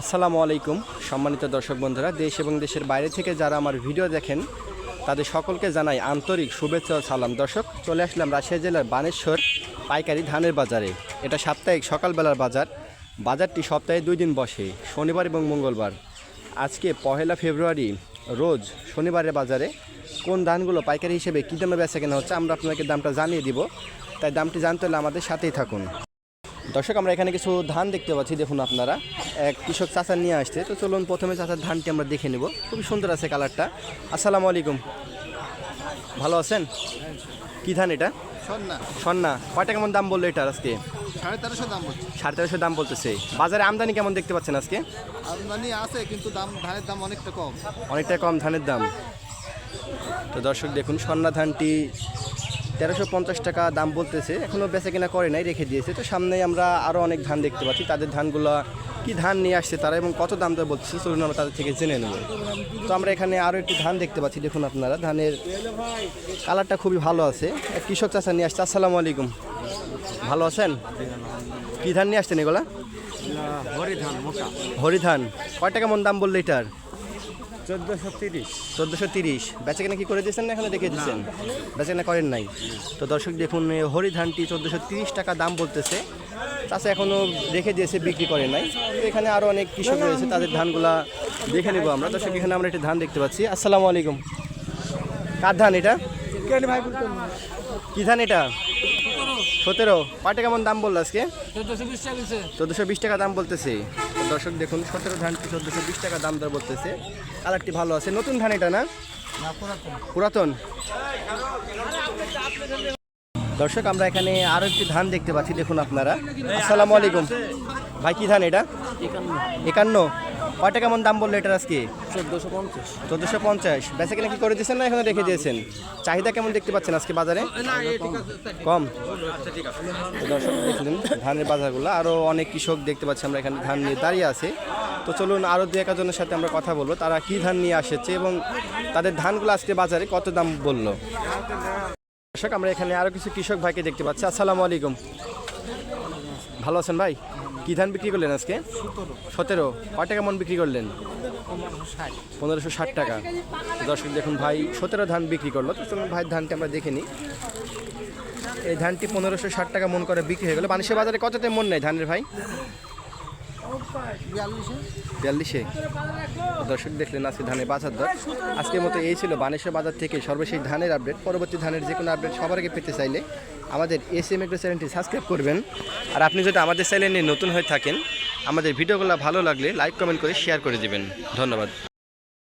আসসালামু আলাইকুম, সম্মানিত দর্শক বন্ধুরা, দেশ এবং দেশের বাইরে থেকে যারা আমার ভিডিও দেখেন, তাদের সকলকে জানাই আন্তরিক শুভেচ্ছা ও সালাম। দর্শক, চলে আসলাম রাজশাহী জেলার বানেশ্বর পাইকারি ধানের বাজারে। এটা সাপ্তাহিক সকালবেলার বাজার। বাজারটি সপ্তাহে দুই দিন বসে, শনিবার এবং মঙ্গলবার। আজকে পহেলা ফেব্রুয়ারি, রোজ শনিবারের বাজারে কোন ধানগুলো পাইকারি হিসেবে কী দামে বেচা কেনা হচ্ছে আমরা আপনাকে দামটা জানিয়ে দিব। তাই দামটি জানতে হলে আমাদের সাথেই থাকুন। দর্শক আমরা এখানে কিছু ধান দেখতে পাচ্ছি দেখুন আপনারা। এক কৃষক চাচা নিয়ে আসছে। তো চলুন প্রথমে চাচার ধানটি আমরা দেখে নেব। খুবই সুন্দর আছে কালারটা। আসসালামু আলাইকুম। ভালো আছেন? কি ধান এটা? সন্না কয়টা কেমন দাম বলল এটা আজকে? সাড়ে তেরোশো দাম বলছে। সাড়ে তেরোশো দাম বলতেছে। বাজারে আমদানি কেমন দেখতে পাচ্ছেন আজকে? আমদানি আছে কিন্তু দাম ধানের দাম অনেকটা কম। অনেকটা কম ধানের দাম। তো দর্শক দেখুন সন্না ধানটি তেরোশো পঞ্চাশ টাকা দাম বলতেছে এখনও বেচা কিনা করে নাই রেখে দিয়েছে। তো সামনে আমরা আরও অনেক ধান দেখতে পাচ্ছি তাদের ধানগুলো কি ধান নিয়ে আসছে তারা এবং কত দাম দেয় বলছে চলুন আমরা তাদের থেকে জেনে নেব। তো আমরা এখানে আরও একটি ধান দেখতে পাচ্ছি দেখুন আপনারা ধানের কালারটা খুবই ভালো আছে। এক কৃষক চাষা নিয়ে আসছে আসসালামু আলাইকুম। ভালো আছেন? কি ধান নিয়ে আসছেন এগুলা? হরিধান হরিধান। কয় টাকা মন দাম বলল এটার? চোদ্দোশো তিরিশ। চোদ্দোশো তিরিশ। বেচা কেনা কি করে দিয়েছেন না এখানে দেখে দিচ্ছেন বেচা কেনা করেন নাই। তো দর্শক দেখুন এই হরি ধানটি চোদ্দোশো তিরিশ টাকা দাম বলতেছে। চাষা এখনও রেখে দিয়েছে বিক্রি করে নাই। তো এখানে আরও অনেক কৃষক রয়েছে তাদের ধানগুলা দেখে নেব আমরা। দর্শক এখানে আমরা একটি ধান দেখতে পাচ্ছি। আসসালামু আলাইকুম। কার ধান এটা? কি ধান এটা? সতেরো পাটে কেমন দাম বলল আজকে? চোদ্দোশো বিশ টাকা দাম বলতেছে। দর্শক দেখুন সতেরো ধানটি চোদ্দোশো বিশ টাকা দাম দর বলতেছে। কালারটি ভালো আছে। নতুন ধান এটা না? পুরাতন। দর্শক আমরা এখানে আরও একটি ধান দেখতে পাচ্ছি। দেখুন আপনারা। আসসালামু আলাইকুম। ভাই কি ধান এটা? একান্ন। কয়টা কেমন দাম বলল এটার আজকে? চোদ্দোশো পঞ্চাশ। চোদ্দোশো পঞ্চাশ। বেচা কিনা কি করে দিয়েছেন না এখানে রেখে দিয়েছেন? চাহিদা কেমন দেখতে পাচ্ছেন আজকে বাজারে? কম। দর্শক দেখলেন ধানের বাজারগুলো আরও অনেক কৃষক দেখতে পাচ্ছি আমরা এখানে ধান নিয়ে দাঁড়িয়ে আছে। তো চলুন আরও দু একজনের সাথে আমরা কথা বলব তারা কি ধান নিয়ে আসছে এবং তাদের ধানগুলো আজকে বাজারে কত দাম বলল? দর্শক আমরা এখানে আরও কিছু কৃষক ভাইকে দেখতে পাচ্ছি। আসসালামু আলাইকুম। ভালো আছেন ভাই? কি ধান বিক্রি করলেন আজকে? সতেরো। কয় টাকা মন বিক্রি করলেন? পনেরোশো ষাট। টাকা। দর্শক দেখুন ভাই সতেরো ধান বিক্রি করল। তো চলুন ভাইয়ের ধানটি আমরা দেখে নিই। এই ধানটি পনেরোশো ষাট টাকা মন করে বিক্রি হয়ে গেলো। মানুষের বাজারে কততে মন নেই ধানের ভাই? বিয়াল্লিশে। দর্শক দেখলেন আজকে ধানের বাজার দর। আজকের মতো এই ছিল বানেশ্বর বাজার থেকে সর্বশেষ ধানের আপডেট। পরবর্তী ধানের যে কোনো আপডেট সবার আগে পেতে চাইলে আমাদের এস এম এগ্রো চ্যানেলটি সাবস্ক্রাইব করবেন। আর আপনি যদি আমাদের চ্যানেলে নতুন হয়ে থাকেন, আমাদের ভিডিওগুলো ভালো লাগলে লাইক, কমেন্ট করে শেয়ার করে দেবেন। ধন্যবাদ।